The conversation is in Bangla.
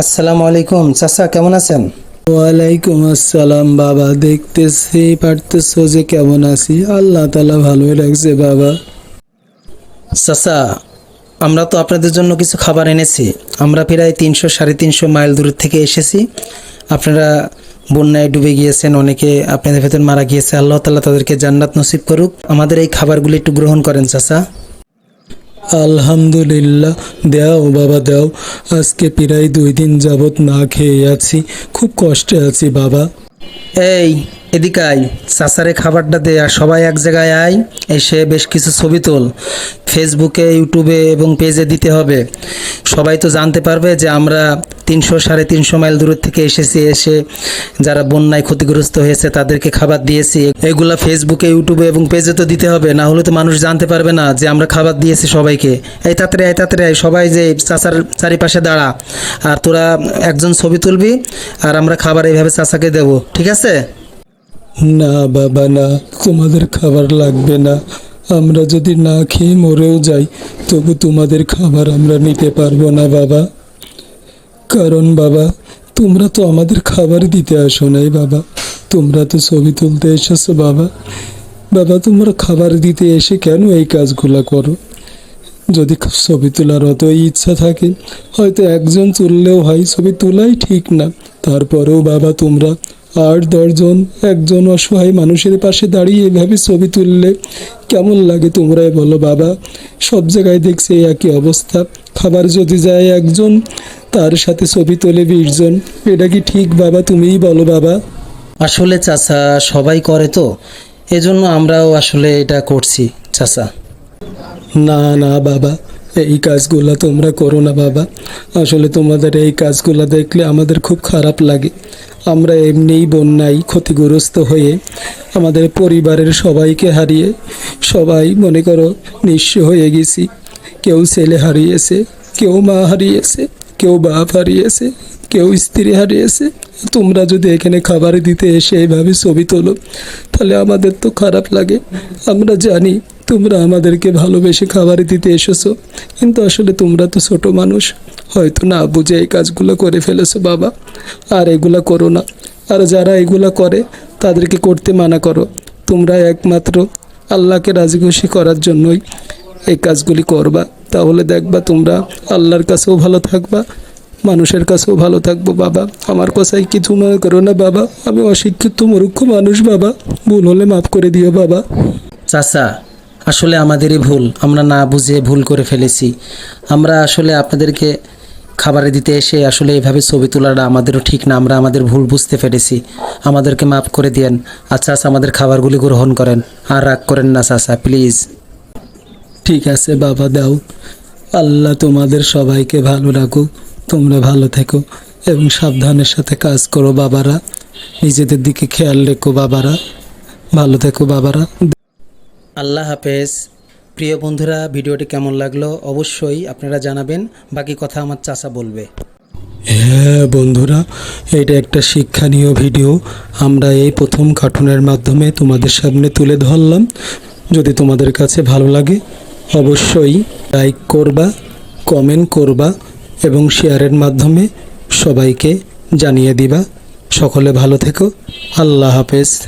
আসসালামু আলাইকুম। চাচা কেমন আছেন? ওয়ালাইকুম আসসালাম বাবা। দেখতেছি পারতেছো যে কেমন আছি। আল্লাহ তালা ভালোই লাগছে বাবা। চাচা আমরা তো আপনাদের জন্য কিছু খাবার এনেছি। আমরা প্রায় তিনশো সাড়ে তিনশো মাইল দূর থেকে এসেছি। আপনারা বন্যায় ডুবে গিয়েছেন অনেকে আপনাদের ভেতর মারা গিয়েছে। আল্লাহ তালা তাদেরকে জান্নাত নসিব করুক। আমাদের এই খাবারগুলি একটু গ্রহণ করেন চাচা। আলহামদুলিল্লাহ, দেও বাবা দেও, আজকে প্রায় দুই দিন যাবৎ না খেয়ে আছি, খুব কষ্টে আছি বাবা। এই, এদিকে আয় চাচারে খাবারটা দে আর সবাই এক জায়গায় আয়, এসে বেশ কিছু ছবি তোল ফেসবুকে ইউটিউবে এবং পেজে দিতে হবে। সবাই তো জানতে পারবে যে আমরা তিনশো সাড়ে তিনশো মাইল দূর থেকে এসেছি এসে যারা বন্যায় ক্ষতিগ্রস্ত হয়েছে তাদেরকে খাবার দিয়েছি। এগুলা ফেসবুকে ইউটিউবে এবং পেজে তো দিতে হবে না হলে তো মানুষ জানতে পারবে না যে আমরা খাবার দিয়েছি সবাইকে। এই তাড়াতাড়ি এই আয়, সবাই যে চাচার চারিপাশে দাঁড়া আর তোরা একজন ছবি তুলবি আর আমরা খাবার এইভাবে চাচাকে দেবো ঠিক আছে? না বাবা না তোমাদের খাবার লাগবে না। আমরা যদি না খেয়ে মরেও যাই তবু তোমাদের খাবার আমরা নিতে পারব না বাবা। কারণ বাবা, তোমরা তো আমাদের খাবার দিতে আসো নাই বাবা। তোমরা তো ছবি তুলতে এসেছ বাবা। বাবা, তোমরা খাবার দিতে এসে কেন এই কাজগুলো করো? যদি ছবি তোলার অতই ইচ্ছা থাকে, হয়তো একজন তুললেও হয়, ছবি তোলাই ঠিক না। তারপরেও বাবা, তোমরা আট দশজন একজন অসহায় মানুষের পাশে দাঁড়িয়ে এভাবে ছবি তুললে কেমন লাগে তোমরাই বলো বাবা। সব জায়গায় দেখছি একই অবস্থা। খাবার যদি যায় একজন তার সাথে ছবি তোলে বিশজন। এটা কি ঠিক বাবা? তুমিই বলো বাবা। আসলে চাচা সবাই করে তো। এজন্য আমরাও আসলে এটা করছি চাচা। না না বাবা এই কাজগুলো তোমরা করো না বাবা। আসলে তোমাদের এই কাজগুলো দেখলে আমাদের খুব খারাপ লাগে। আমরা এমনিই বন্যায় ক্ষতিগ্রস্ত হয়ে আমাদের পরিবারের সবাইকে হারিয়ে সবাই মনে করো নিঃস্ব হয়ে গেছি। কেউ ছেলে হারিয়েছে কেউ মা হারিয়েছে। কেউ বাপ হারিয়েছে, কেউ স্ত্রী হারিয়েছে, তোমরা যদি এখানে খাবার দিতে এসে এইভাবে ছবি তোলো, তাহলে আমাদের তো খারাপ লাগে। আমরা জানি তোমরা আমাদেরকে ভালোবেসে খাবার দিতে এসেছ, কিন্তু আসলে তোমরা তো ছোট মানুষ, হয়তো না বুঝে এই কাজগুলো করে ফেলেছো বাবা, আর এগুলা করো না। আর যারা এগুলা করে, তাদেরকে করতে মানা করো। তোমরা একমাত্র আল্লাহকে রাজি খুশি করার জন্যই এই কাজগুলি করবা। তাহলে দেখবা তোমরা আল্লাহর কাছেও ভালো থাকবা, মানুষের কাছেও ভালো থাকব বাবা। আমার কথাই কিছু মনে করো না বাবা, আমি অশিক্ষিত, মূর্খ মানুষ বাবা। ভুল হলে মাফ করে দিও বাবা। চাচা, আসলে আমাদেরই ভুল, আমরা না বুঝে ভুল করে ফেলেছি। আমরা আসলে আপনাদেরকে খাবারে দিতে এসে আসলে এইভাবে ছবি তোলাটা আমাদেরও ঠিক না, আমরা আমাদের ভুল বুঝতে পেরেছি আমাদেরকে মাফ করে দিয়েন। আচ্ছা আচ্ছা আমাদের খাবারগুলি গ্রহণ করেন। আর রাগ করেন না চাচা, প্লিজ। ঠিক আছে বাবা দাও। আল্লাহ তোমাদের সবাইকে ভালো রাখুক তোমরা ভালো থেকো এবং সাবধানের সাথে কাজ করো বাবারা। নিজেদের দিকে খেয়াল রেখো বাবারা। ভালো থেকো বাবারা। আল্লাহ হাফেজ। প্রিয় বন্ধুরা ভিডিওটি কেমন লাগল অবশ্যই আপনারা জানাবেন। বাকি কথা আমার চাচা বলবে। হ্যাঁ বন্ধুরা এটা একটা শিক্ষণীয় ভিডিও। আমরা এই প্রথম কার্টুনের মাধ্যমে তোমাদের সামনে তুলে ধরলাম। যদি তোমাদের কাছে ভালো লাগে অবশ্যই লাইক করবা কমেন্ট করবা এবং শেয়ারের মাধ্যমে সবাইকে জানিয়ে দিবা। সকলে ভালো থেকো। আল্লাহ হাফেজ।